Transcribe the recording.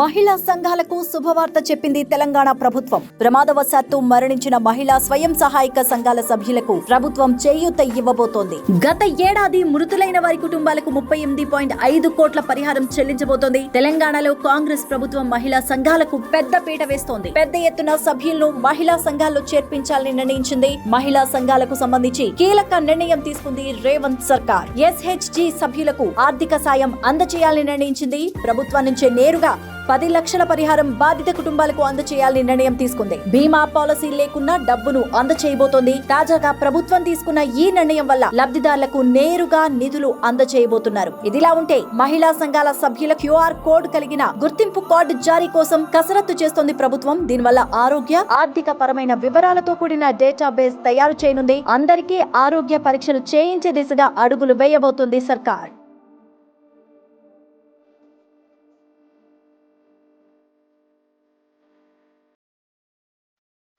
మహిళా సంఘాలకు శుభవార్త చెప్పింది తెలంగాణ ప్రభుత్వం. ప్రమాదవశాత్తు మరణించిన మహిళా స్వయం సహాయక సంఘాల సభ్యులకు ప్రభుత్వం చేయూత ఇవ్వబోతోంది. గత ఏడాది మృతులైన వారి కుటుంబాలకు ముప్పై ఎనిమిది పాయింట్ ఐదు కోట్ల పరిహారం చెల్లించబోతోంది. తెలంగాణలో కాంగ్రెస్ ప్రభుత్వం మహిళా సంఘాలకు పెద్ద పీట వేస్తోంది. పెద్ద ఎత్తున సభ్యులను మహిళా సంఘాల్లో చేర్పించాలని నిర్ణయించింది. మహిళా సంఘాలకు సంబంధించి కీలక నిర్ణయం తీసుకుంది రేవంత్ సర్కార్. ఎస్హెచ్జి సభ్యులకు ఆర్థిక సాయం అందచేయాలని నిర్ణయించింది. ప్రభుత్వం నుంచే నేరుగా పది లక్షల పరిహారం బాధిత కుటుంబాలకు అందచేయాలని నిర్ణయం తీసుకుంది. బీమా పాలసీ లేకున్నా డబ్బును అందచేయబోతోంది. తాజాగా ప్రభుత్వం తీసుకున్న ఈ నిర్ణయం వల్ల లబ్ధిదారులకు నేరుగా నిధులు అందచేయబోతున్నారు. ఇదిలా ఉంటే మహిళా సంఘాల సభ్యుల క్యూఆర్ కోడ్ కలిగిన గుర్తింపు కార్డు జారీ కోసం కసరత్తు చేస్తోంది ప్రభుత్వం. దీనివల్ల ఆరోగ్య ఆర్థిక పరమైన వివరాలతో కూడిన డేటాబేస్ తయారు చేయనుంది. అందరికీ ఆరోగ్య పరీక్షలు చేయించే దిశగా అడుగులు వేయబోతుంది సర్కార్.